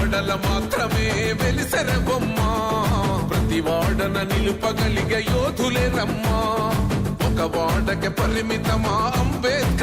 వాడల మాత్రమే వెలిసెర బొమ్మ ప్రతి వాడన నిలుపగలిగే యోధులే రమ్మా ఒక వాడకి పరిమితమా అంబేద్కర్?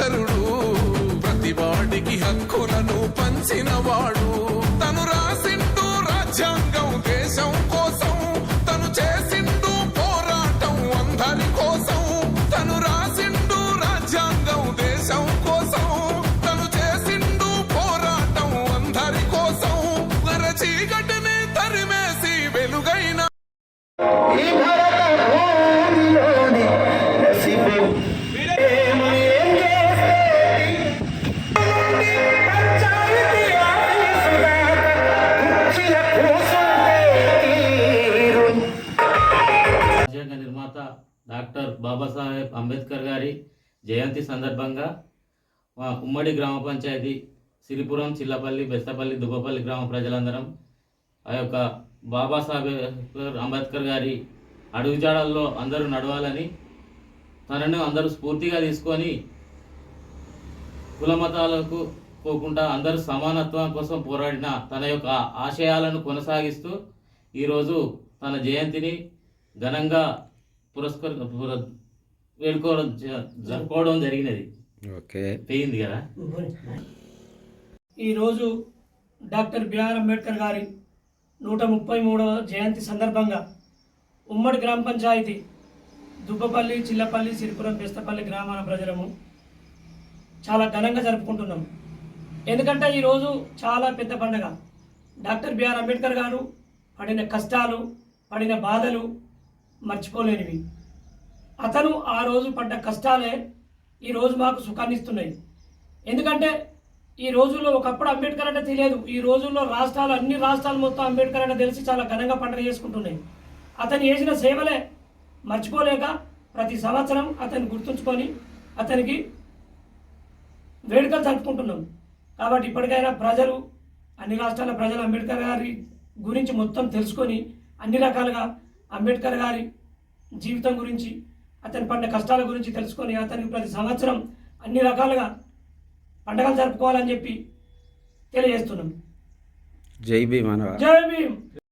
నిర్మాత డాక్టర్ బాబాసాహెబ్ అంబేద్కర్ గారి జయంతి సందర్భంగా మా ఉమ్మడి గ్రామ పంచాయతీ సిరిపురం చిల్లపల్లి బెస్తపల్లి దుబ్బపల్లి గ్రామ ప్రజలందరం ఆ యొక్క బాబాసాహెబ్ అంబేద్కర్ గారి అడుగుజాడల్లో అందరూ నడవాలని తనను అందరూ స్ఫూర్తిగా తీసుకొని కుల మతాలకు పోకుండా అందరూ సమానత్వం కోసం పోరాడిన తన యొక్క ఆశయాలను కొనసాగిస్తూ ఈరోజు తన జయంతిని ఘనంగా పురస్కర పుర- వేడుకోవడం జ- జరుపుకోవడం జరిగినది. ఓకే. పోయింది కదా? ఈరోజు డాక్టర్ బిఆర్ అంబేద్కర్ గారి నూట ముప్పై మూడవ జయంతి సందర్భంగా ఉమ్మడి గ్రామ పంచాయతీ దుబ్బపల్లి చిల్లపల్లి సిరిపురం బెస్తపల్లి గ్రామాల ప్రజలము చాలా ఘనంగా జరుపుకుంటున్నాం ఎందుకంటే ఈరోజు చాలా పెద్ద పండగ. డాక్టర్ బిఆర్ అంబేద్కర్ గారు పడిన కష్టాలు పడిన బాధలు మర్చిపోలేనివి. అతను ఆ రోజు పడ్డ కష్టాలే ఈరోజు మాకు సుఖాన్నిస్తున్నాయి ఎందుకంటే ఈ రోజుల్లో ఒకప్పుడు అంబేద్కర్ అంటే తెలియదు. ఈ రోజుల్లో రాష్ట్రాలు అన్ని రాష్ట్రాలు మొత్తం అంబేద్కర్ అంటే తెలిసి చాలా ఘనంగా పండుగ చేసుకుంటున్నాయి. అతను చేసిన సేవలే మర్చిపోలేక ప్రతి సంవత్సరం అతన్ని గుర్తుంచుకొని అతనికి వేడుకలు జరుపుకుంటున్నాం. కాబట్టి ఇప్పటికైనా ప్రజలు అన్ని రాష్ట్రాల ప్రజలు అంబేద్కర్ గారి గురించి మొత్తం తెలుసుకొని అన్ని రకాలుగా అంబేద్కర్ గారి జీవితం గురించి అతని పడిన కష్టాల గురించి తెలుసుకొని అతనికి ప్రతి సంవత్సరం అన్ని రకాలుగా పండగలు జరుపుకోవాలని చెప్పి తెలియజేస్తున్నాం. జై భీమ్ జై భీమ్!